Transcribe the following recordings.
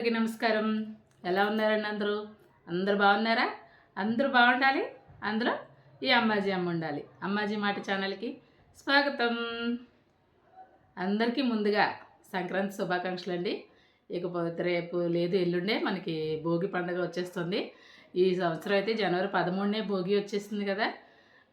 అందరికీ నమస్కారం. ఎలా ఉన్నారండి అందరూ? అందరూ బాగున్నారా? అందరూ బాగుండాలి. అందరూ ఈ అమ్మాజీ అమ్మ ఉండాలి. అమ్మాజీ మాట ఛానల్కి స్వాగతం. అందరికీ ముందుగా సంక్రాంతి శుభాకాంక్షలు అండి ఇకపోతే రేపు లేదు ఎల్లుండే మనకి భోగి పండుగ వచ్చేస్తుంది. ఈ సంవత్సరం అయితే జనవరి పదమూడునే భోగి వచ్చేస్తుంది కదా.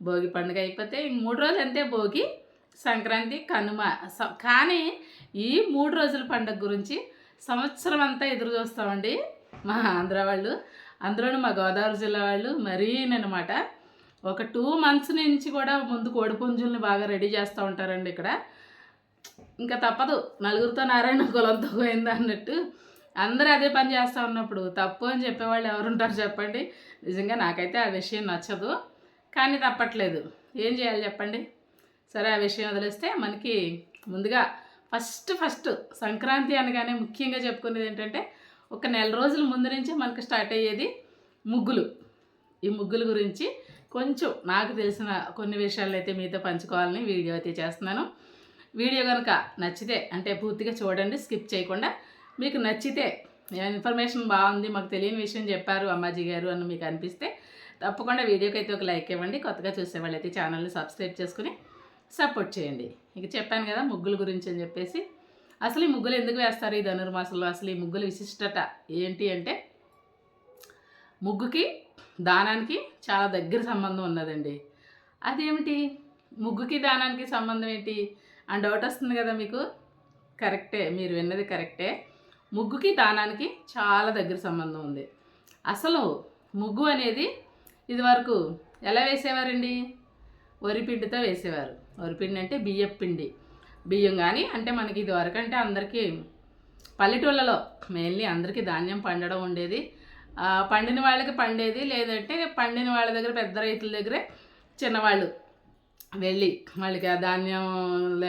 భోగి పండుగ అయిపోతే ఇంక మూడు రోజులు అంతే భోగి సంక్రాంతి కనుమ. స- కానీ ఈ మూడు రోజుల పండుగ గురించి సంవత్సరం అంతా ఎదురు చూస్తామండి మా ఆంధ్ర వాళ్ళు. అందులోనూ మా గోదావరి జిల్లా వాళ్ళు మరీ అనమాట ఒక టూ మంత్స్ నుంచి కూడా ముందు కోడిపుంజుల్ని బాగా రెడీ చేస్తూ ఉంటారండి ఇక్కడ. ఇంకా తప్పదు. నలుగురితో నారాయణ కులంతో పోయింది అన్నట్టు. అందరూ అదే పని చేస్తూ ఉన్నప్పుడు తప్పు అని చెప్పేవాళ్ళు ఎవరుంటారు చెప్పండి. నిజంగా నాకైతే ఆ విషయం నచ్చదు. కానీ తప్పట్లేదు. ఏం చేయాలి చెప్పండి? సరే ఆ విషయం వదిలేస్తే మనకి ముందుగా ఫస్ట్ ఫస్ట్ సంక్రాంతి అనగానే ముఖ్యంగా చెప్పుకునేది ఏంటంటే ఒక నెల రోజుల ముందు నుంచే మనకు స్టార్ట్ అయ్యేది ముగ్గులు. ఈ ముగ్గుల గురించి కొంచెం నాకు తెలిసిన కొన్ని విషయాలు అయితే మీతో పంచుకోవాలని వీడియో అయితే చేస్తున్నాను. వీడియో కనుక నచ్చితే అంటే పూర్తిగా చూడండి స్కిప్ చేయకుండా మీకు నచ్చితే ఇన్ఫర్మేషన్ బాగుంది మాకు తెలియని విషయం చెప్పారు అమ్మాజీ గారు అని మీకు అనిపిస్తే తప్పకుండా వీడియోకి అయితే ఒక లైక్ ఇవ్వండి. కొత్తగా చూసే అయితే ఛానల్ని సబ్స్క్రైబ్ చేసుకుని సపోర్ట్ చేయండి. ఇక చెప్పాను కదా ముగ్గుల గురించి అని చెప్పేసి. అసలు ఈ ముగ్గులు ఎందుకు వేస్తారు ఈ ధనుర్మాసంలో? అసలు ఈ ముగ్గుల విశిష్టత ఏంటి అంటే ముగ్గుకి దానానికి చాలా దగ్గర సంబంధం ఉన్నదండి. అదేమిటి? ముగ్గుకి దానానికి సంబంధం ఏంటి? అని డౌట్ వస్తుంది కదా మీకు? కరెక్టే మీరు విన్నది కరెక్టే. ముగ్గుకి దానానికి చాలా దగ్గర సంబంధం ఉంది. అసలు ముగ్గు అనేది ఇదివరకు ఎలా వేసేవారండి? వరిపిండితో వేసేవారు. వరిపిండి అంటే బియ్యం పిండి. బియ్యం కానీ అంటే మనకి ఇది వరకంటే అందరికీ పల్లెటూళ్ళలో మెయిన్లీ అందరికీ ధాన్యం పండడం ఉండేది. పండిన వాళ్ళకి పండేది లేదంటే పండిన వాళ్ళ దగ్గర పెద్ద రైతుల దగ్గరే చిన్నవాళ్ళు వెళ్ళి వాళ్ళకి ఆ ధాన్యం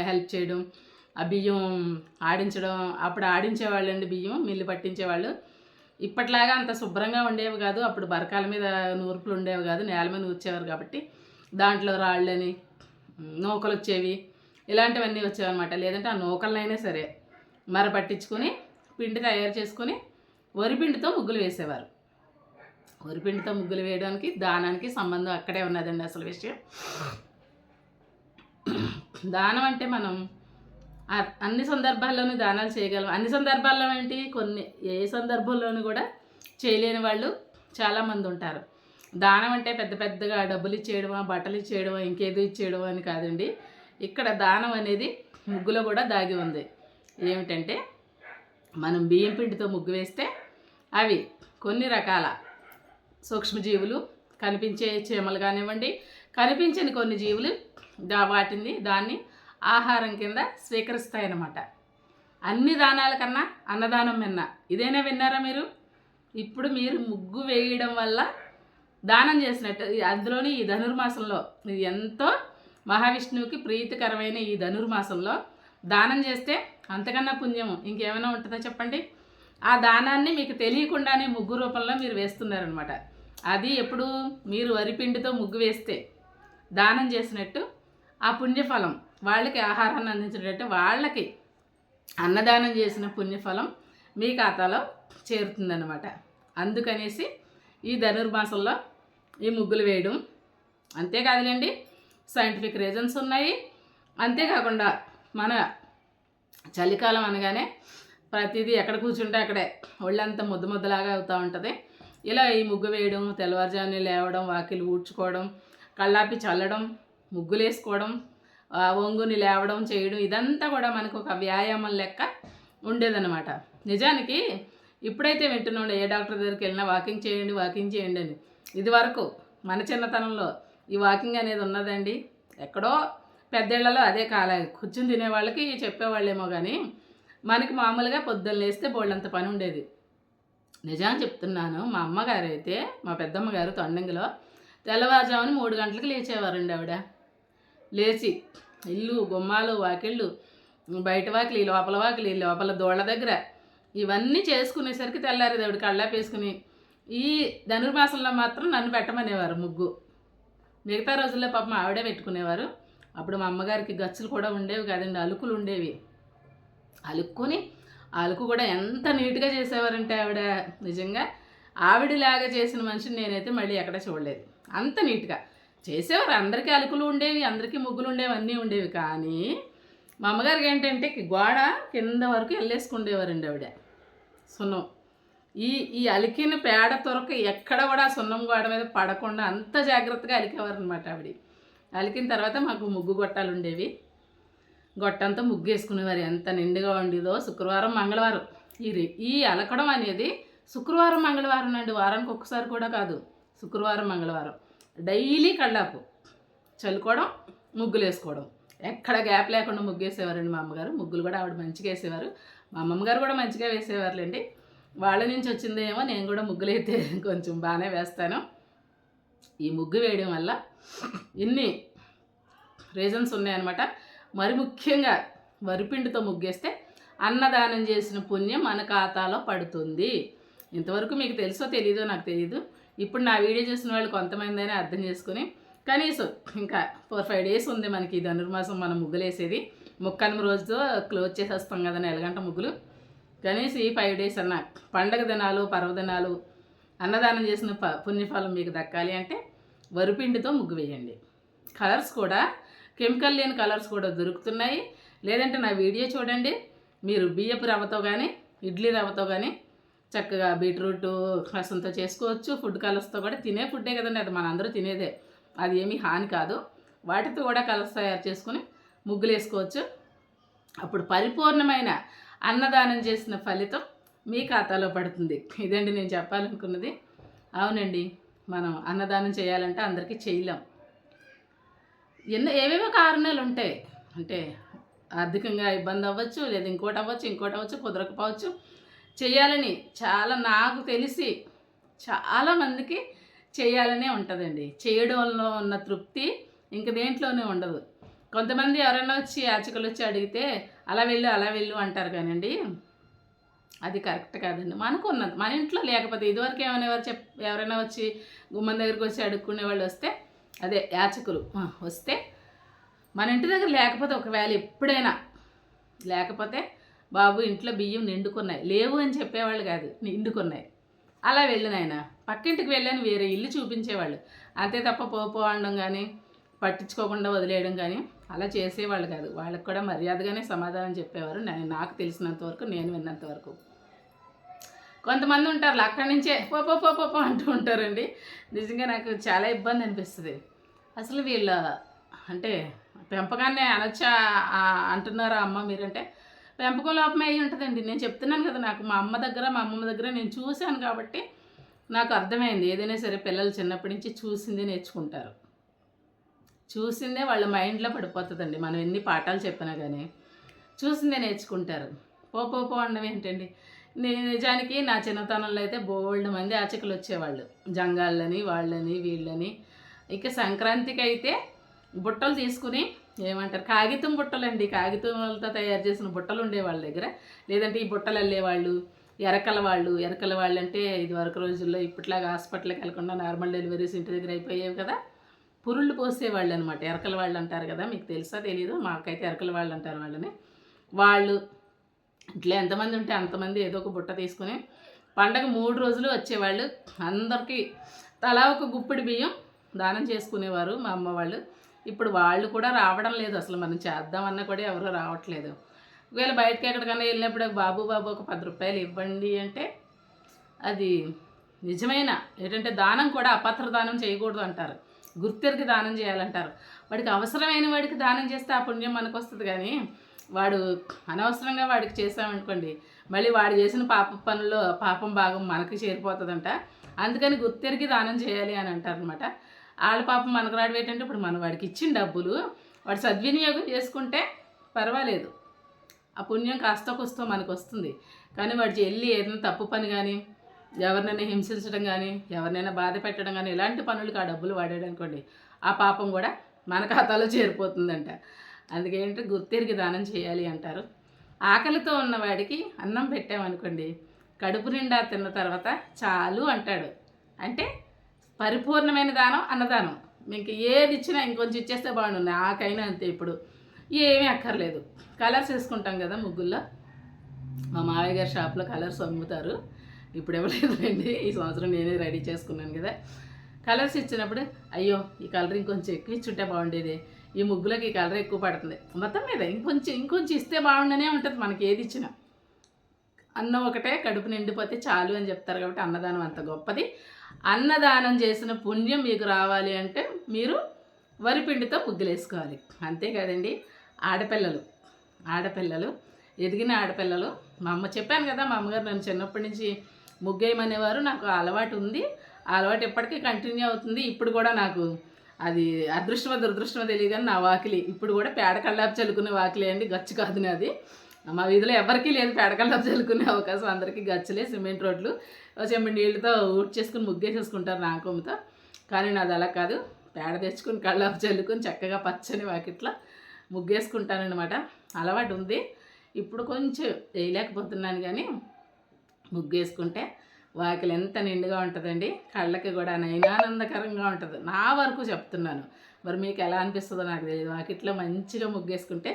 హెల్ప్ చేయడం ఆ బియ్యం ఆడించడం అప్పుడు ఆడించేవాళ్ళు అండి బియ్యం మిల్లు పట్టించేవాళ్ళు ఇప్పట్లాగా అంత శుభ్రంగా ఉండేవి కాదు. అప్పుడు బరకాల మీద నూర్పులు ఉండేవి కాదు. నేల మీద నూర్చేవారు కాబట్టి దాంట్లో రాళ్ళని నూకలు వచ్చేవి ఇలాంటివన్నీ వచ్చేవి అనమాట లేదంటే ఆ నూకలనైనా సరే మర పట్టించుకొని పిండి తయారు చేసుకొని వరిపిండితో ముగ్గులు వేసేవారు. వరిపిండితో ముగ్గులు వేయడానికి దానానికి సంబంధం అక్కడే ఉన్నదండి అసలు విషయం. దానం అంటే మనం అన్ని సందర్భాల్లోనూ దానాలు చేయగలం అన్ని సందర్భాల్లో ఏంటి? కొన్ని ఏ సందర్భంలోనూ కూడా చేయలేని వాళ్ళు చాలామంది ఉంటారు. దానం అంటే పెద్ద పెద్దగా డబ్బులు ఇచ్చేయడమా బట్టలు ఇచ్చేయడమా ఇంకేదో ఇచ్చేయడం అని కాదండి. ఇక్కడ దానం అనేది ముగ్గులో కూడా దాగి ఉంది. ఏమిటంటే మనం బియ్యం పిండితో ముగ్గు వేస్తే అవి కొన్ని రకాల సూక్ష్మజీవులు కనిపించే చీమలు కానివ్వండి కనిపించని కొన్ని జీవులు దా వాటిని దాన్ని ఆహారం కింద స్వీకరిస్తాయన్నమాట. అన్ని దానాల కన్నా అన్నదానం విన్నా. ఇదేనా విన్నారా మీరు? ఇప్పుడు మీరు ముగ్గు వేయడం వల్ల దానం చేసినట్టు. అందులోని ఈ ధనుర్మాసంలో ఇది ఎంతో మహావిష్ణువుకి ప్రీతికరమైన ఈ ధనుర్మాసంలో దానం చేస్తే అంతకన్నా పుణ్యము. ఇంకేమైనా ఉంటుందా చెప్పండి? ఆ దానాన్ని మీకు తెలియకుండానే ముగ్గు రూపంలో మీరు వేస్తున్నారనమాట అది ఎప్పుడు మీరు వరిపిండితో ముగ్గు వేస్తే దానం చేసినట్టు ఆ పుణ్యఫలం వాళ్ళకి ఆహారాన్ని అందించినట్టు వాళ్ళకి అన్నదానం చేసిన పుణ్యఫలం మీ ఖాతాలో చేరుతుందన్నమాట. అందుకనేసి ఈ ధనుర్మాసంలో ఈ ముగ్గులు వేయడం. అంతేకాదులేండి సైంటిఫిక్ రీజన్స్ ఉన్నాయి. అంతేకాకుండా మన చలికాలం అనగానే ప్రతిదీ ఎక్కడ కూర్చుంటే అక్కడే ఒళ్ళంతా ముద్ద ముద్దలాగా అవుతూ ఉంటుంది. ఇలా ఈ ముగ్గు వేయడం తెల్లవారుజామున లేవడం వాకిలు ఊడ్చుకోవడం కళ్ళాపి చల్లడం ముగ్గులేసుకోవడం ఒంగుని లేవడం చేయడం ఇదంతా కూడా మనకు ఒక వ్యాయామం లెక్క ఉండేదన్నమాట. నిజానికి ఇప్పుడైతే వింటున్నాం ఏ డాక్టర్ దగ్గరికి వెళ్ళినా వాకింగ్ చేయండి వాకింగ్ చేయండి అని. ఇది వరకు మన చిన్నతనంలో ఈ వాకింగ్ అనేది ఉన్నదండి. ఎక్కడో పెద్దేళ్ళలో అదే కాలే కూర్చుని తినే వాళ్ళకి చెప్పేవాళ్ళేమో కానీ మనకి మామూలుగా పొద్దున్న లేస్తే బోళ్ళంత పని ఉండేది. నిజం చెప్తున్నాను మా అమ్మగారు అయితే మా పెద్దమ్మ గారు తొండంగిలో తెల్లవారుజామున మూడు గంటలకు లేచేవారండి ఆవిడ. లేచి ఇల్లు గుమ్మాలు వాకిళ్ళు బయట వాకిలి లోపల వాకిలి లోపల దోళ్ళ దగ్గర ఇవన్నీ చేసుకునేసరికి తెల్లారేది ఆవిడ కళ్ళాపి వేసుకుని ఈ ధనుర్మాసంలో మాత్రం నన్ను పెట్టమనేవారు ముగ్గు. మిగతా రోజుల్లో పాపం ఆవిడే పెట్టుకునేవారు. అప్పుడు మా అమ్మగారికి గచ్చులు కూడా ఉండేవి కాదండి అలుకులు ఉండేవి. అలుక్కొని అలుకు కూడా ఎంత నీట్గా చేసేవారంటే ఆవిడ నిజంగా ఆవిడలాగా చేసిన మనిషిని నేనైతే మళ్ళీ ఎక్కడ చూడలేదు. అంత నీట్గా చేసేవారు. అందరికీ అలుకులు ఉండేవి అందరికీ ముగ్గులు ఉండేవి అన్నీ ఉండేవి. కానీ మా అమ్మగారికి ఏంటంటే గోడ కింద వరకు వెళ్ళేసుకుండేవారండి ఆవిడ. సున్నం. ఈ ఈ అలికిన పేడ తొరక ఎక్కడ కూడా సున్నం గోడ మీద పడకుండా అంత జాగ్రత్తగా అలికేవారనమాట ఆవిడ. అలికిన తర్వాత మాకు ముగ్గు గొట్టాలు ఉండేవి గొట్టంతా ముగ్గు వేసుకునేవారు ఎంత నిండుగా ఉండేదో శుక్రవారం మంగళవారం. ఈ ఈ అలకడం అనేది శుక్రవారం మంగళవారం అండి. వారానికి ఒక్కసారి కూడా కాదు. శుక్రవారం మంగళవారం. డైలీ కళ్ళాపు. చల్లుకోవడం ముగ్గులు వేసుకోవడం ఎక్కడ గ్యాప్ లేకుండా ముగ్గు వేసేవారండి మా అమ్మగారు. ముగ్గులు కూడా ఆవిడ మంచిగా వేసేవారు. మా అమ్మమ్మగారు కూడా మంచిగా వేసేవారులేండి. వాళ్ళ నుంచి వచ్చిందేమో నేను కూడా ముగ్గులు అయితే కొంచెం బాగానే వేస్తాను. ఈ ముగ్గు వేయడం వల్ల ఇన్ని రీజన్స్ ఉన్నాయన్నమాట. మరి ముఖ్యంగా వరిపిండితో ముగ్గేస్తే అన్నదానం చేసిన పుణ్యం మన ఖాతాలో పడుతుంది. ఇంతవరకు మీకు తెలుసో తెలీదో నాకు తెలియదు ఇప్పుడు నా వీడియో చూసిన వాళ్ళు కొంతమంది అయినా అర్థం చేసుకుని కనీసం ఇంకా ఫోర్ ఫైవ్ డేస్ ఉంది మనకి ధనుర్మాసం మనం ముగ్గులేసేది. ముక్కనుమ రోజుతో క్లోజ్ చేసేస్తాం కదా నెలగంట ముగ్గులు. కనీసం ఈ ఫైవ్ డేస్ అన్న పండగ దినాలు పర్వదినాలు అన్నదానం చేసిన ప పుణ్యఫలం మీకు దక్కాలి అంటే వరిపిండితో ముగ్గు వేయండి. కలర్స్ కూడా కెమికల్ లేని కలర్స్ కూడా దొరుకుతున్నాయి. లేదంటే నా వీడియో చూడండి. మీరు బియ్యపు రవ్వతో కానీ ఇడ్లీ రవ్వతో కానీ చక్కగా బీట్రూట్ రసంతో చేసుకోవచ్చు. ఫుడ్ కలర్స్తో కూడా తినే ఫుడ్డే కదండి అది మనందరూ తినేదే. అది ఏమీ హాని కాదు. వాటితో కూడా కలర్స్ తయారు చేసుకుని ముగ్గులు వేసుకోవచ్చు. అప్పుడు పరిపూర్ణమైన అన్నదానం చేసిన ఫలితం మీ ఖాతాలో పడుతుంది. ఇదండి నేను చెప్పాలనుకున్నది. అవునండి మనం అన్నదానం చేయాలంటే అందరికీ చేయలేం. ఎన్నో ఏవేవో కారణాలు ఉంటాయి. అంటే ఆర్థికంగా ఇబ్బంది అవ్వచ్చు లేదా ఇంకోటి అవ్వచ్చు ఇంకోటి అవ్వచ్చు కుదరకపోవచ్చు. చేయాలని చాలా నాకు తెలిసి చాలామందికి చేయాలనే ఉంటుందండి. చేయడంలో ఉన్న తృప్తి ఇంక దేంట్లోనే ఉండదు. కొంతమంది ఎవరైనా వచ్చి యాచకులు వచ్చి అడిగితే అలా వెళ్ళు అలా వెళ్ళు అంటారు కానండి. అది కరెక్ట్ కాదండి. మనకు ఉన్నది. మన ఇంట్లో లేకపోతే ఇదివరకు ఏమైనా ఎవరు చెప్ ఎవరైనా వచ్చి గుమ్మం దగ్గరికి వచ్చి అడుక్కునే వాళ్ళు వస్తే అదే యాచకులు వస్తే మన ఇంటి దగ్గర లేకపోతే ఒకవేళ ఎప్పుడైనా లేకపోతే బాబు ఇంట్లో బియ్యం నిండుకున్నాయి. లేవు అని చెప్పేవాళ్ళు కాదు నిండుకున్నాయి. అలా వెళ్ళు నాయన. పక్కింటికి వెళ్ళాను వేరే ఇల్లు చూపించేవాళ్ళు. అంతే తప్ప పోపో అనడం కానీ పట్టించుకోకుండా వదిలేయడం కానీ అలా చేసేవాళ్ళు కాదు. వాళ్ళకి కూడా మర్యాదగానే సమాధానం చెప్పేవారు నేను నాకు తెలిసినంత వరకు నేను విన్నంత వరకు. కొంతమంది ఉంటారు అక్కడి నుంచే పో పోపో అంటూ ఉంటారండి. నిజంగా నాకు చాలా ఇబ్బంది అనిపిస్తుంది. అసలు వీళ్ళ అంటే పెంపకాన్ని అనొచ్చా అంటున్నారా అమ్మ మీరంటే? పెంపకం లోపమే అయి ఉంటుందండి. నేను చెప్తున్నాను కదా నాకు మా అమ్మ దగ్గర మా అమ్మమ్మ దగ్గర నేను చూశాను కాబట్టి నాకు అర్థమైంది. ఏదైనా సరే పిల్లలు చిన్నప్పటి నుంచి చూసిందే నేర్చుకుంటారు. చూసిందే వాళ్ళ మైండ్లో పడిపోతుందండి. మనం ఎన్ని పాఠాలు చెప్పినా కానీ చూసిందే నేర్చుకుంటారు. పో పో పో అనడం ఏంటండి? నిజానికి నా చిన్నతనంలో అయితే బోల్డ్ మంది ఆచకులు వచ్చేవాళ్ళు. జంగాళ్ళని వాళ్ళని వీళ్ళని. ఇక సంక్రాంతికి అయితే బుట్టలు తీసుకుని ఏమంటారు? కాగితం బుట్టలండి. కాగితంతో తయారు చేసిన బుట్టలు ఉండే వాళ్ళ దగ్గర. లేదంటే ఈ బుట్టలు అల్లేవాళ్ళు ఎరకల వాళ్ళు. ఎరకల వాళ్ళు అంటే ఇది వరకు రోజుల్లో ఇప్పట్లాగా హాస్పిటల్కి వెళ్ళకుండా నార్మల్ డెలివరీస్ ఇంటి దగ్గర అయిపోయేవి కదా. పురుళ్ళు పోసేవాళ్ళు అనమాట ఎరకల వాళ్ళు అంటారు కదా మీకు తెలుసా తెలీదు? మాకైతే ఎరకల వాళ్ళు అంటారు వాళ్ళని. వాళ్ళు ఇట్లా ఎంతమంది ఉంటే అంతమంది ఏదో ఒక బుట్ట తీసుకుని పండగ మూడు రోజులు వచ్చేవాళ్ళు. అందరికీ తలా ఒక గుప్పిడి బియ్యం దానం చేసుకునేవారు మా అమ్మ వాళ్ళు. ఇప్పుడు వాళ్ళు కూడా రావడం లేదు అసలు మనం చేద్దామన్నా కూడా ఎవరు రావట్లేదు. ఒకవేళ బయటకి ఎక్కడికైనా వెళ్ళినప్పుడు బాబు బాబు ఒక పది రూపాయలు ఇవ్వండి అంటే అది నిజమైన? ఏంటంటే దానం కూడా అపత్ర దానం చేయకూడదు అంటారు. గుర్తెరిగి దానం చేయాలంటారు. వాడికి అవసరమైన వాడికి దానం చేస్తే ఆ పుణ్యం మనకు వస్తుంది కానీ వాడు అనవసరంగా వాడికి చేసామనుకోండి మళ్ళీ వాడు చేసిన పాప పనుల్లో పాపం భాగం మనకి చేరిపోతుందంట. అందుకని గుర్తెరిగి దానం చేయాలి అని అంటారనమాట వాళ్ళ పాపం మనకు రాడు ఏంటంటే ఇప్పుడు మనం వాడికి ఇచ్చిన డబ్బులు వాడు సద్వినియోగం చేసుకుంటే పర్వాలేదు. ఆ పుణ్యం కాస్త కొస్తో మనకు వస్తుంది కానీ వాడు వెళ్ళి ఏదైనా తప్పు పని కానీ ఎవరినైనా హింసించడం కానీ ఎవరినైనా బాధ పెట్టడం కానీ ఇలాంటి పనులకు ఆ డబ్బులు వాడాడు అనుకోండి ఆ పాపం కూడా మన ఖాతాలో చేరిపోతుందంట. అందుకేంటి గుర్తిరిగి దానం చేయాలి అంటారు. ఆకలితో ఉన్నవాడికి అన్నం పెట్టామనుకోండి కడుపు నిండా తిన్న తర్వాత చాలు అంటాడు. అంటే పరిపూర్ణమైన దానం అన్నదానం. మీకు ఏది ఇచ్చినా ఇంకొంచెం ఇచ్చేస్తే బాగుండు నాకైనా అంతే ఇప్పుడు. ఏమీ అక్కర్లేదు. కలర్స్ వేసుకుంటాం కదా ముగ్గుల్లో. మా మావయ్య గారి షాప్లో కలర్స్ అమ్ముతారు. ఇప్పుడు ఇవ్వలేదండి ఈ సంవత్సరం నేనే రెడీ చేసుకున్నాను కదా. కలర్స్ ఇచ్చినప్పుడు అయ్యో ఈ కలర్ ఇంకొంచెం ఎక్కువ ఇచ్చుంటే బాగుండేది. ఈ ముగ్గులకి ఈ కలర్ ఎక్కువ పడుతుంది. మొత్తం మీద ఇంకొంచెం ఇంకొంచెం ఇస్తే బాగుండనే ఉంటుంది మనకి ఏది ఇచ్చినా. అన్నం ఒకటే కడుపు నిండిపోతే చాలు అని చెప్తారు కాబట్టి అన్నదానం అంత గొప్పది. అన్నదానం చేసిన పుణ్యం మీకు రావాలి అంటే మీరు వరిపిండితో ముగ్గులేసుకోవాలి. అంతే కదండి. ఆడపిల్లలు ఆడపిల్లలు ఎదిగిన ఆడపిల్లలు. మా అమ్మ చెప్పాను కదా మా అమ్మగారు నన్ను చిన్నప్పటి నుంచి ముగ్గేయమనేవారు. నాకు అలవాటు ఉంది. ఆ అలవాటు ఇప్పటికీ కంటిన్యూ అవుతుంది. ఇప్పుడు కూడా నాకు అది అదృష్టమో దురదృష్టమో తెలియదు కానీ నా వాకిలి. ఇప్పుడు కూడా పేడ కళ్ళాపు చల్లుకునే వాకిలి అండి. గచ్చు కాదు నాది. మా వీధిలో ఎవరికీ లేదు పేడ చల్లుకునే అవకాశం. అందరికీ గచ్చలే సిమెంట్ రోడ్లు. చెంబడి నీళ్ళతో ఊడ్చేసుకుని ముగ్గేసేసుకుంటారు నాకొమ్మతో కానీ నాది అలా కాదు. పేడ తెచ్చుకుని కళ్ళాపు చల్లుకుని చక్కగా పచ్చని వాకిట్లో ముగ్గేసుకుంటానన్నమాట. అలవాటు ఉంది. ఇప్పుడు కొంచెం వేయలేకపోతున్నాను కానీ ముగ్గేసుకుంటే వాకిలి ఎంత నిండుగా ఉంటుందండి. కళ్ళకి కూడా నయనానందకరంగా ఉంటుంది. నా వరకు చెప్తున్నాను. మరి మీకు ఎలా అనిపిస్తుందో నాకు తెలియదు వాకిట్లో మంచిగా ముగ్గేసుకుంటే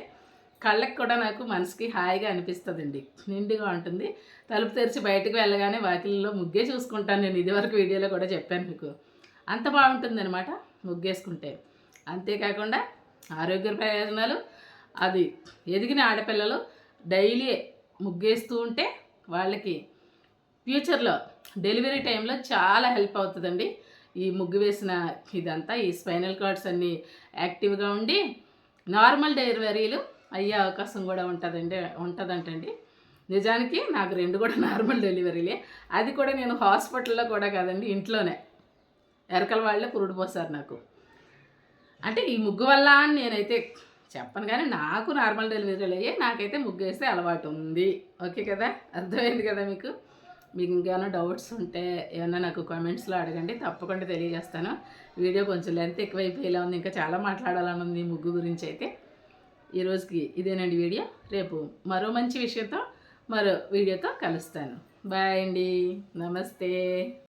కళ్ళకి కూడా నాకు మనసుకి హాయిగా అనిపిస్తుందండి. నిండుగా ఉంటుంది. తలుపు తెరిచి బయటకు వెళ్ళగానే వాకిల్లో ముగ్గే చూసుకుంటాను నేను. ఇదివరకు వీడియోలో కూడా చెప్పాను మీకు. అంత బాగుంటుంది అనమాట ముగ్గేసుకుంటే. అంతేకాకుండా ఆరోగ్య ప్రయోజనాలు. అది ఎదిగిన ఆడపిల్లలు డైలీ ముగ్గేస్తూ ఉంటే వాళ్ళకి ఫ్యూచర్లో డెలివరీ టైంలో చాలా హెల్ప్ అవుతుందండి. ఈ ముగ్గు వేసిన ఇదంతా ఈ స్పైనల్ కార్డ్స్ అన్నీ యాక్టివ్గా ఉండి నార్మల్ డెలివరీలు అయ్యే అవకాశం కూడా ఉంటుందండి ఉంటుందంటండి. నిజానికి నాకు రెండు కూడా నార్మల్ డెలివరీలే. అది కూడా నేను హాస్పిటల్లో కూడా కాదండి ఇంట్లోనే. ఎరకల వాళ్ళే పురుడు పోసారు నాకు. అంటే ఈ ముగ్గు వల్ల అని నేనైతే చెప్పను కానీ నాకు నార్మల్ డెలివరీలు అయ్యాయి. నాకైతే ముగ్గు వేస్తే అలవాటు ఉంది. ఓకే కదా? అర్థమైంది కదా మీకు? మీకు ఇంకేమైనా డౌట్స్ ఉంటే ఏమన్నా నాకు కామెంట్స్లో అడగండి. తప్పకుండా తెలియజేస్తాను. వీడియో కొంచెం లెంత్ ఎక్కువైపోయేలా ఉంది. ఇంకా చాలా మాట్లాడాలని ఉంది ఈ ముగ్గు గురించి అయితే. ఈరోజుకి ఇదేనండి వీడియో. రేపు మరో మంచి విషయంతో మరో వీడియోతో కలుస్తాను. బాయ్ అండి. నమస్తే.